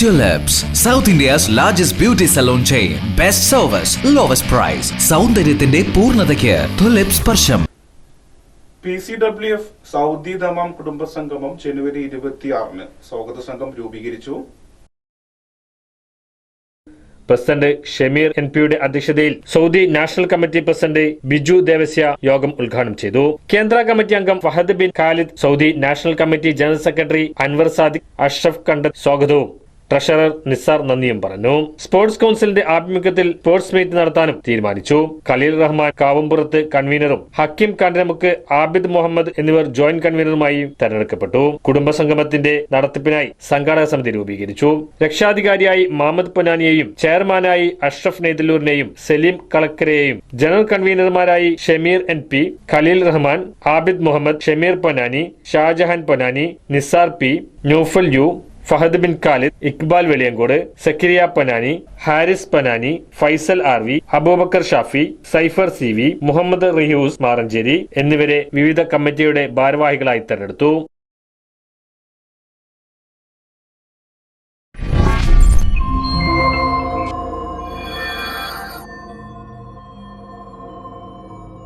Tulips, South India's largest beauty salon chain. Best service, lowest price. സൗന്ദര്യത്തിന്റെ പൂർണതയ്ക്ക് Tulip സ്പർശം. P C W F Saudi Dammam കുടുംബ സംഗമം ജനുവരി ഇരുപത്തിയാറിന്. സ്വാഗത സംഘം രൂപീകരിച്ചു. പ്രസിഡന്റ് ഷമീർ എൻ പിയുടെ അധ്യക്ഷതയിൽ Saudi national committee president Biju Devasya യോഗം ഉദ്ഘാടനം ചെയ്തു. കേന്ദ്ര കമ്മിറ്റി അംഗം Fahad bin Khalid Saudi national committee general secretary Anwar Sadiq Ashraf കണ്ടത് സ്വാഗതവും. ട്രഷറർ നിസാർ നന്ദിയും പറഞ്ഞു. സ്പോർട്സ് കൌൺസിലിന്റെ ആഭിമുഖ്യത്തിൽ സ്പോർട്സ് മീറ്റ് നടത്താനും തീരുമാനിച്ചു. ഖലീൽ റഹ്മാൻ കാവുംപുറത്ത് കൺവീനറും ഹക്കീം കണ്ടമുക്ക് ആബിദ് മുഹമ്മദ് എന്നിവർ ജോയിന്റ് കൺവീനറുമായി തെരഞ്ഞെടുക്കപ്പെട്ടു. കുടുംബസംഗമത്തിന്റെ നടത്തിപ്പിനായി സംഘാടക സമിതി രൂപീകരിച്ചു. രക്ഷാധികാരിയായി മുഹമ്മദ് പൊന്നാനിയെയും ചെയർമാനായി അഷ്റഫ് നെയ്തല്ലൂരിനെയും സലീം കളക്കരെയും general കൺവീനർമാരായി Shameer N P Khaleel Rahman Abid Muhammad Shameer Ponnani Shajahan Ponnani Nisar P Noufal U Fahad bin Khalid Iqbal Veliyankode Zakariya Panani Haris Panani Faisal R V Abubakar Shafi Saifer C V Muhammad Rihoos Marancheri എന്നിവരെ വിവിധ കമ്മിറ്റിയുടെ ഭാരവാഹികളായി തെരഞ്ഞെടുത്തു.